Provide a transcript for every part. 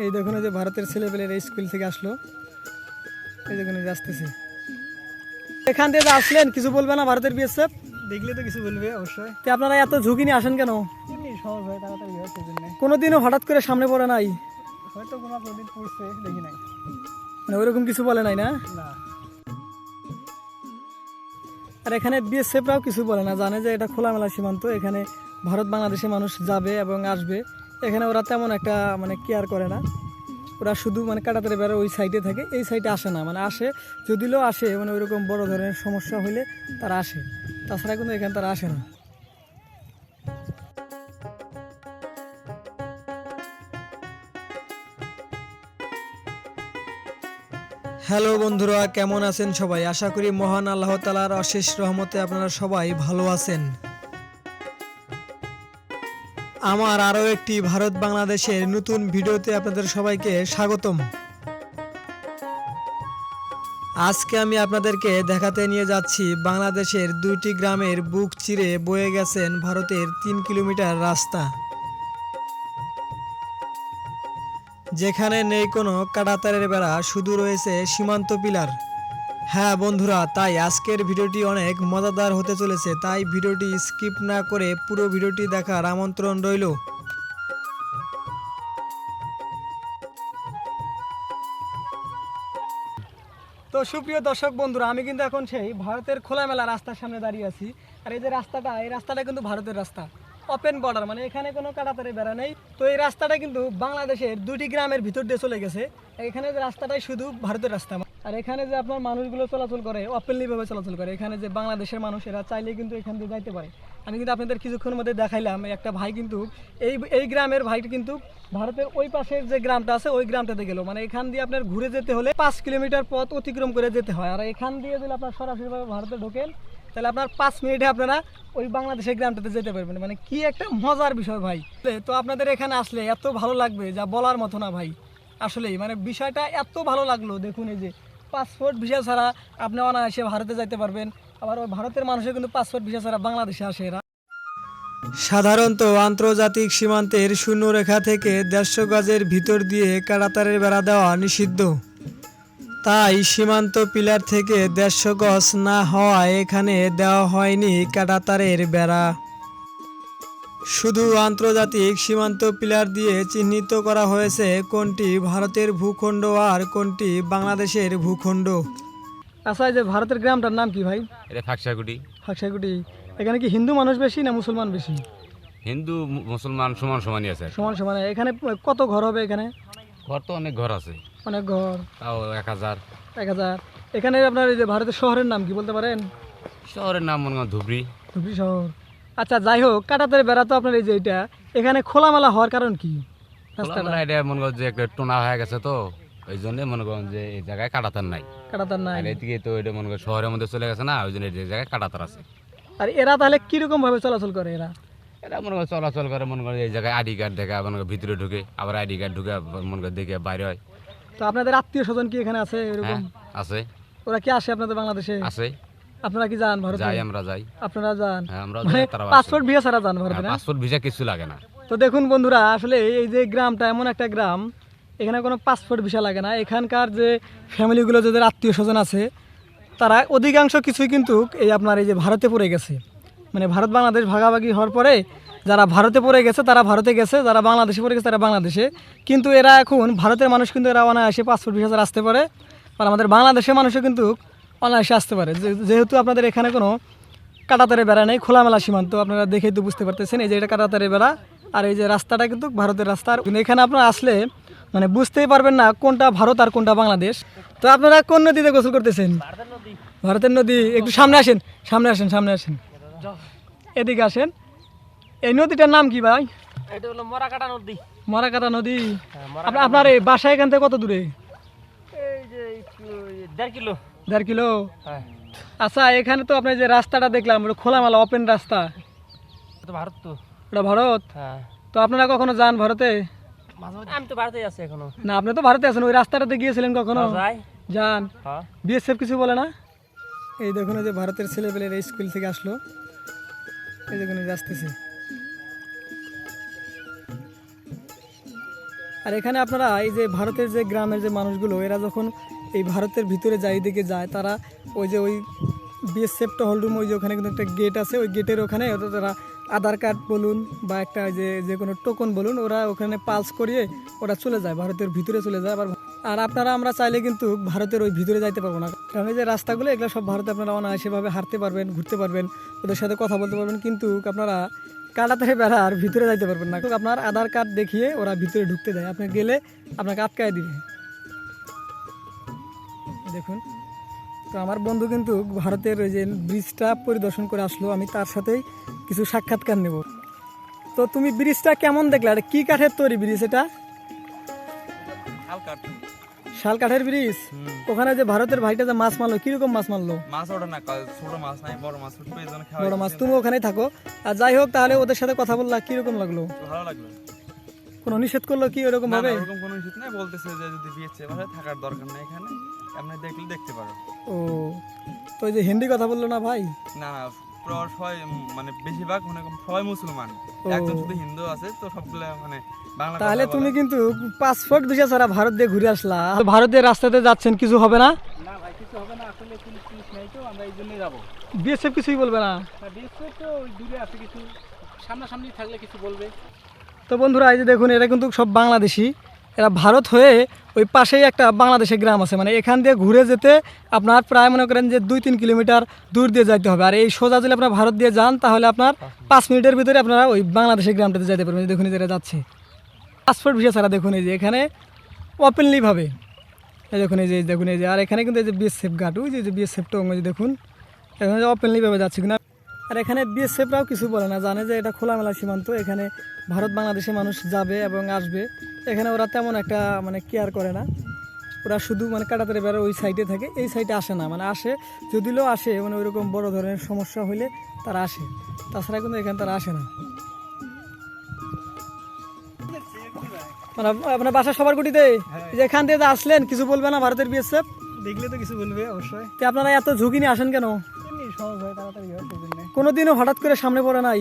এই দেখুন যে ভারতের ছেলেপেলের স্কুল থেকে আসলো। এই দেখুন যে আসতেছে। এখান থেকে আসলেন কিছু বলবে না ভারতের বিএসএফ দেখলে তো কিছু বলবে অবশ্যই। তো আপনারা এত ঝুঁকি নিয়ে আসেন কেন? সহজ হয় তাড়াতাড়ি হয় সেজন্য কোনোদিনও হঠাৎ করে সামনে পড়ে নাই। হয়তো কোনো কোনোদিন পড়ছে দেখি নাই। মানে কিছু বলে নাই না? না। আর এখানে বিএসএফরাও কিছু বলে না জানে যে এটা খোলামেলা সীমান্ত এখানে ভারত বাংলাদেশের মানুষ যাবে এবং আসবে। এখানে ওরা তেমন একটা মানে কেয়ার করে না। ওরা শুধু মানে কাটাতারে বেড়া ওই সাইডে থাকে, এই সাইডে আসে না। মানে আসে, যদিও আসে মানে ওইরকম বড় ধরনের সমস্যা হলে তারা আসে। তাছাড়া কিন্তু এখানে তারা আসে না। হ্যালো বন্ধুরা, কেমন আছেন সবাই? আশা করি মহান আল্লাহ তালার অশেষ রহমতে আপনারা সবাই ভালো আছেন। আমার আরও একটি ভারত বাংলাদেশের নতুন ভিডিওতে আপনাদের সবাইকে স্বাগতম। আজকে আমি আপনাদেরকে দেখাতে নিয়ে যাচ্ছি বাংলাদেশের দুইটি গ্রামের বুক চিরে বয়ে গেছেন ভারতের তিন কিলোমিটার রাস্তা। যেখানে নেই কোনো কাটাতারের বেড়া, শুধু রয়েছে সীমান্ত পিলার। হ্যাঁ বন্ধুরা, তাই আজকের ভিডিওটি অনেক মজাদার হতে চলেছে, তাই ভিডিওটি স্কিপ না করে পুরো ভিডিওটি দেখার আমন্ত্রণ রইল। তো সুপ্রিয় দর্শক বন্ধুরা, আমি কিন্তু এখন সেই ভারতের খোলামেলা রাস্তার সামনে দাঁড়িয়ে আছি। আর এই যে রাস্তাটা, এই রাস্তাটা কিন্তু ভারতের রাস্তা। ওপেন বর্ডার মানে এখানে কোনো কাটাতারে বেড়া নেই। তো এই রাস্তাটা কিন্তু বাংলাদেশের দুটি গ্রামের ভিতর দিয়ে চলে গেছে। এখানে যে রাস্তাটাই শুধু ভারতের রাস্তা। আর এখানে যে আপনার মানুষগুলো চলাচল করে ওপেনলি ভাবে চলাচল করে, এখানে যে বাংলাদেশের মানুষ এরা চাইলে কিন্তু এখান দিয়ে যাইতে পারে। আমি কিন্তু আপনাদের কিছুক্ষণের মধ্যে দেখাইলাম, একটা ভাই কিন্তু এই এই গ্রামের ভাইটি কিন্তু ভারতের ওই পাশের যে গ্রামটা আছে, ওই গ্রামটাতে গেল। মানে এখান দিয়ে আপনার ঘুরে যেতে হলে পাঁচ কিলোমিটার পথ অতিক্রম করে যেতে হয়। আর এখান দিয়ে যদি আপনার সরাসরিভাবে ভারতে ঢোকেন তাহলে আপনার পাঁচ মিনিটে আপনারা ওই বাংলাদেশের গ্রামটাতে যেতে পারবেন। মানে কি একটা মজার বিষয় ভাই। তো আপনাদের এখানে আসলে এত ভালো লাগবে যা বলার মতো না ভাই। আসলেই মানে বিষয়টা এত ভালো লাগল, দেখুন এই যে পাসপোর্ট ভিসা ছাড়া আপনি অনায়াসে ভারতে যাইতে পারবেন। আবার ভারতের মানুষের কিন্তু পাসপোর্ট ভিসা ছাড়া বাংলাদেশে আসে এরা। সাধারণত আন্তর্জাতিক সীমান্তের শূন্যরেখা থেকে দেড়শো গজের ভিতর দিয়ে কাটাতারের বেড়া দেওয়া নিষিদ্ধ। তাই সীমান্ত পিলার থেকে দেড়শো গজ না হওয়ায় এখানে দেওয়া হয়নি কাটাতারের বেড়া। শুধু আন্তর্জাতিক সীমান্ত পিলার দিয়ে চিহ্নিত করা হয়েছে কোনটি ভারতের ভূখণ্ড আর কোনটি বাংলাদেশের ভূখণ্ড। আচ্ছা যে ভারতের গ্রামটার নাম কি ভাই? এটা ফাঁকসাগুটি ফাঁকসাইগুটি এখানে কি হিন্দু মানুষ বেশি না মুসলমান বেশি? হিন্দু মুসলমান সমান সমানই আছে। সমান সমান। এখানে কত ঘর হবে এখানে? ঘর তো অনেক ঘর আছে। অনেক ঘর। তাও এক হাজার। এক হাজার। এখানে আপনার এই যে ভারতের শহরের নাম কি বলতে পারেন? শহরের নাম মনে ধুবড়ি। ধুবড়ি শহর। আচ্ছা যাই হোক কাটাতারে বেড়া তো আপনার এই যে এটা এখানে খোলামেলা হওয়ার কারণ কি? রাস্তাটা? এটা মনে করেন যে একটা টোনা হয়ে গেছে তো ওই জন্য মনে করেন যে এই জায়গায় কাটাতার নাই। কাটাতার নাই। এদিকে তো এটা মনে করেন শহরের মধ্যে চলে গেছে না ওই জন্য এই জায়গায় কাটাতার আছে। আর এরা তাহলে কীরকম ভাবে চলাচল করে এরা? এটা মনে করেন চলাচল করে মনে করেন এই জায়গায় আইডি কার্ড দেখে মনে করেন ভিতরে ঢুকে আবার আইডি কার্ড ঢুকে মনে করেন দেখে বাইরে হয়। তো আপনাদের আত্মীয় স্বজন কি এখানে আছে এরকম? হ্যাঁ আছে। ওরা কি আসে আপনাদের বাংলাদেশে? আছে। আপনারা কি যান ভারতে? যাই আমরা যাই। আপনারা যান। হ্যাঁ আমরা মানে তারা পাসপোর্ট ভিসা ছাড়া যান ভারতে না? পাসপোর্ট ভিসা কিছু লাগে না। তো দেখুন বন্ধুরা আসলে এই যে গ্রামটা এমন একটা গ্রাম এখানে কোনো পাসপোর্ট ভিসা লাগে না। এখানকার যে ফ্যামিলিগুলো যাদের আত্মীয় স্বজন আছে তারা অধিকাংশ কিছুই কিন্তু এই আপনার এই যে ভারতে পড়ে গেছে। মানে ভারত বাংলাদেশ ভাগাভাগি হওয়ার পরে যারা ভারতে পড়ে গেছে তারা ভারতে গেছে যারা বাংলাদেশে পড়ে গেছে তারা বাংলাদেশে। কিন্তু এরা এখন ভারতের মানুষ কিন্তু এরা অনায়াসে পাসপোর্ট ভিসা আসতে পারে আর আমাদের বাংলাদেশের মানুষও কিন্তু অনায়াসে আসতে পারে। যেহেতু আপনাদের এখানে কোনো কাটাতারে বেড়া নেই খোলামেলা সীমান্ত আপনারা দেখেই তো বুঝতে পারতেছেন এই যে এটা কাটাতারে বেড়া আর এই যে রাস্তাটা কিন্তু ভারতের রাস্তা। আর এখানে আপনারা আসলে মানে বুঝতেই পারবেন না কোনটা ভারত আর কোনটা বাংলাদেশ। তো আপনারা কোন নদীতে গোসল করতেছেন? ভারতের নদী একটু সামনে আসেন সামনে আসেন সামনে আসেন। এদিকে আসেন। এই নদীটার নাম কি ভাই? এটা হলো মরাকাটা নদী। মরাকাটা নদী। আপনার আপনার এই বাসা এখান থেকে কত দূরে? এই যে দেড় কিলো। দেড় কিলো? হ্যাঁ। আচ্ছা এখানে তো আপনার যে রাস্তাটা দেখলাম খোলামেলা ওপেন রাস্তা। ভারত তো। ওটা ভারত? হ্যাঁ। তো আপনারা কখনো যান ভারতে? আমি তো ভারতেই আছি এখনও। না আপনি তো ভারতে আছেন ওই রাস্তাটাতে গিয়েছিলেন কখনো? যান। হ্যাঁ। বিএসএফ কিছু বলে না? এই দেখুন যে ভারতের ছেলেপেলের স্কুল থেকে আসলো। এই দেখুন আসতেছে। আর এখানে আপনারা এই যে ভারতের যে গ্রামের যে মানুষগুলো, এরা যখন এই ভারতের ভিতরে যায় দিকে যায়, তারা ওই যে ওই বিএসএফ টহল রুম, ওই যে ওখানে কিন্তু একটা গেট আছে, ওই গেটের ওখানে তারা আধার কার্ড বলুন বা একটা যে যে কোনো টোকন বলুন, ওরা ওখানে পালস করিয়ে ওরা চলে যায়, ভারতের ভিতরে চলে যায়। আবার আর আপনারা, আমরা চাইলে কিন্তু ভারতের ওই ভিতরে যাইতে পারব না। কারণ এই যে রাস্তাগুলো, এগুলো সব ভারতে আপনারা অনায়াসেভাবে হাঁটতে পারবেন, ঘুরতে পারবেন, ওদের সাথে কথা বলতে পারবেন। কিন্তু আপনারা কাটাতারে বেড়ার ভিতরে যাইতে পারবেন না। আপনার আধার কার্ড দেখিয়ে ওরা ভিতরে ঢুকতে দেয়। আপনি গেলে আপনাকে আটকায় দিবে। দেখুন। তো আমার বন্ধু কিন্তু ভারতের ওই যে ব্রিজটা পরিদর্শন করে আসলো। আমি তার সাথেই কিছু সাক্ষাৎকার নেব। তো তুমি ব্রিজটা কেমন দেখলে? আর কি কাঠের তৈরি ব্রিজ এটা? হালকা শাল কাঠের ব্রিজ ওখানে যে ভারতের ভাইটা যে মাছ মারলো কীরকম মাছ মারলো? মাছ ওঠে না ছোট মাছ নাই বড় মাছ উঠবে এই জন্য খাওয়া বড় মাছ তুমি ওখানেই থাকো। আর যাই হোক তাহলে ওদের সাথে কথা বললা কীরকম লাগল? ভালো লাগল। কোনো নিষেধ করল কি না, ভাবে? ওরকম কোনো উচিত নাই বলতেছে যে যদি বিয়েছে ভাষায় থাকার দরকার নেই এখানে। আপনি দেখলে দেখতে পারো। ও তো ওই যে হিন্দি কথা বলল না ভাই? না না প্রায় সবাই মানে বেশিরভাগ মানে সবাই মুসলমান। একজন শুধু হিন্দু আছে তো সবগুলা মানে বাংলা তাহলে তুমি কিন্তু পাসপোর্ট ভিসা ছাড়া ভারত দিয়ে ঘুরে আসলা। ভারতের রাস্তাতে যাচ্ছেন কিছু হবে না? না ভাই কিছু হবে না আসলে পুলিশ পুলিশ নাই তো আমরা এই জন্যই যাব। বিএসএফ কিছুই বলবে না? বিএসএফ তো ওই দূরে আছে কিছু সামনাসামনি থাকলে কিছু বলবে। তো বন্ধুরা এই যে দেখুন এটা কিন্তু সব বাংলাদেশি। এরা ভারত হয়ে ওই পাশেই একটা বাংলাদেশের গ্রাম আছে। মানে এখান দিয়ে ঘুরে যেতে আপনার প্রায় মনে করেন যে দুই তিন কিলোমিটার দূর দিয়ে যাইতে হবে। আর এই সোজা যদি আপনার ভারত দিয়ে যান, তাহলে আপনার পাঁচ মিনিটের ভিতরে আপনারা ওই বাংলাদেশের গ্রামটাতে যাইতে পারবেন। দেখুন, এই যে এরা যাচ্ছে। পাসপোর্ট ভিসা ছাড়া দেখুন, এই যে এখানে ওপেনলিভাবে দেখুন, এই যে দেখুন, এই যে, আর এখানে কিন্তু এই যে বিএসএফ গার্ড ওই যে বিএসএফ টং দেখুন। এখানে ওপেনলিভাবে যাচ্ছে কিনা। আর এখানে বিএসএফরাও কিছু বলে না জানে যে এটা খোলামেলা সীমান্ত এখানে ভারত বাংলাদেশের মানুষ যাবে এবং আসবে। এখানে ওরা তেমন একটা মানে কেয়ার করে না। ওরা শুধু মানে কাটাতারে বেড়ার ওই সাইডে থাকে এই সাইডে আসে না মানে আসে যদিও আসে মানে ওইরকম বড় ধরনের সমস্যা হলে তারা আসে। তাছাড়া কিন্তু এখানে তারা আসে না। মানে আপনার বাসা সবার গুটিতে? এই যে এখান দিয়ে যে আসলেন কিছু বলবে না ভারতের বিএসএফ? দেখলে তো কিছু বলবে অবশ্যই। আপনারা এত ঝুঁকি নিয়ে আসেন কেন? সহজ হয় তাড়াতাড়ি হয় সেই জন্য কোনোদিনও হঠাৎ করে সামনে পড়ে নাই?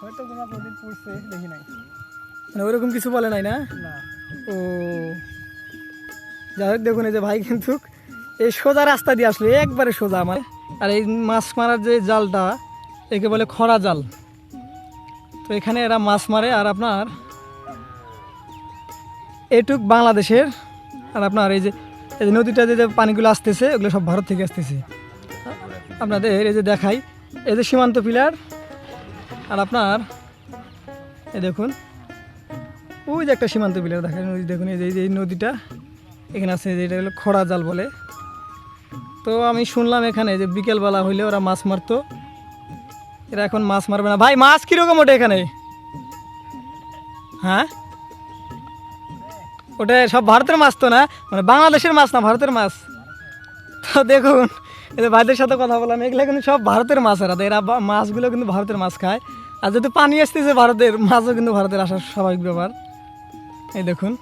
হয়তো কোনো কোনোদিন পড়ছে দেখি নাই। মানে ওইরকম কিছু বলে নাই না। ও। যাই হোক দেখুন এই যে ভাই কিন্তু এই সোজা রাস্তা দিয়ে আসলো একবারে সোজা আমার। আর এই মাছ মারার যে জালটা একে বলে খরা জাল। তো এখানে এরা মাছ মারে আর আপনার এটুক বাংলাদেশের আর আপনার এই যে এই যে নদীটা যে যে পানিগুলো আসতেছে ওগুলো সব ভারত থেকে আসতেছে। আপনাদের এই যে দেখাই, এই যে সীমান্ত পিলার, আর আপনার, এই দেখুন, ওই যে একটা সীমান্ত পিলার দেখেন ওই দেখুন, এই যে, এই নদীটা, এখানে আছে যে এটা হলো খরা জাল বলে। তো আমি শুনলাম এখানে যে বিকেলবেলা হইলে ওরা মাছ মারতো। এরা এখন মাছ মারবে না। ভাই, মাছ কীরকম ওটা এখানে? হ্যাঁ? ওটা সব ভারতের মাছ তো না? মানে বাংলাদেশের মাছ না, ভারতের মাছ? তো দেখুন যে ভাইদের সাথে কথা বললাম, এগুলো কিন্তু সব ভারতের মাছ এরা। এরা মাছগুলো কিন্তু ভারতের মাছ খায়। আর যদি পানি আসতেছে, ভারতের মাছও কিন্তু ভারতের আসার স্বাভাবিক ব্যাপার। এই দেখুন।